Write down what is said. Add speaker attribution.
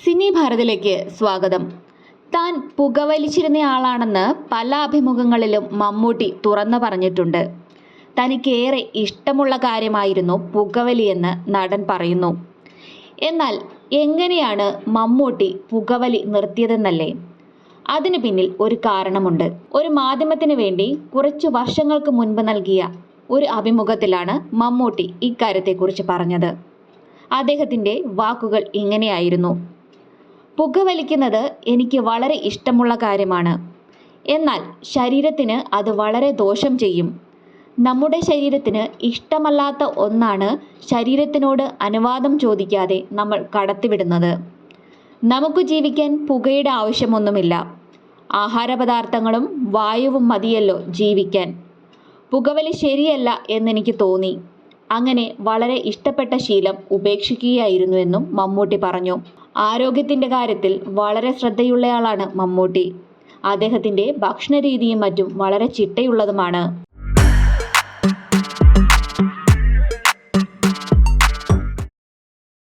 Speaker 1: സിനി ഭാരതിലേക്ക് സ്വാഗതം. താൻ പുകവലിച്ചിരുന്ന ആളാണെന്ന് പല അഭിമുഖങ്ങളിലും മമ്മൂട്ടി തുറന്നു പറഞ്ഞിട്ടുണ്ട്. തനിക്കേറെ ഇഷ്ടമുള്ള കാര്യമായിരുന്നു പുകവലിയെന്ന് നടൻ പറയുന്നു. എന്നാൽ എങ്ങനെയാണ് മമ്മൂട്ടി പുകവലി നിർത്തിയതെന്നല്ലേ? അതിനു പിന്നിൽ ഒരു കാരണമുണ്ട്. ഒരു മാധ്യമത്തിന് വേണ്ടി കുറച്ചു വർഷങ്ങൾക്ക് മുൻപ് നൽകിയ ഒരു അഭിമുഖത്തിലാണ് മമ്മൂട്ടി ഇക്കാര്യത്തെക്കുറിച്ച് പറഞ്ഞത്. അദ്ദേഹത്തിന്റെ വാക്കുകൾ ഇങ്ങനെയായിരുന്നു. പുകവലിക്കുന്നത് എനിക്ക് വളരെ ഇഷ്ടമുള്ള കാര്യമാണ്. എന്നാൽ ശരീരത്തിന് അത് വളരെ ദോഷം ചെയ്യും. നമ്മുടെ ശരീരത്തിന് ഇഷ്ടമല്ലാത്ത ഒന്നാണ് ശരീരത്തിനോട് അനുവാദം ചോദിക്കാതെ നമ്മൾ കടത്തിവിടുന്നത്. നമുക്ക് ജീവിക്കാൻ പുകയുടെ ആവശ്യമൊന്നുമില്ല. ആഹാരപദാർത്ഥങ്ങളും വായുവും മതിയല്ലോ ജീവിക്കാൻ. പുകവലി ശരിയല്ല എന്നെനിക്ക് തോന്നി. അങ്ങനെ വളരെ ഇഷ്ടപ്പെട്ട ശീലം ഉപേക്ഷിക്കുകയായിരുന്നുവെന്നും മമ്മൂട്ടി പറഞ്ഞു. ആരോഗ്യത്തിന്റെ കാര്യത്തിൽ വളരെ ശ്രദ്ധയുള്ളയാളാണ് മമ്മൂട്ടി. അദ്ദേഹത്തിന്റെ ഭക്ഷണരീതിയും മറ്റും വളരെ ചിട്ടയുള്ളതുമാണ്.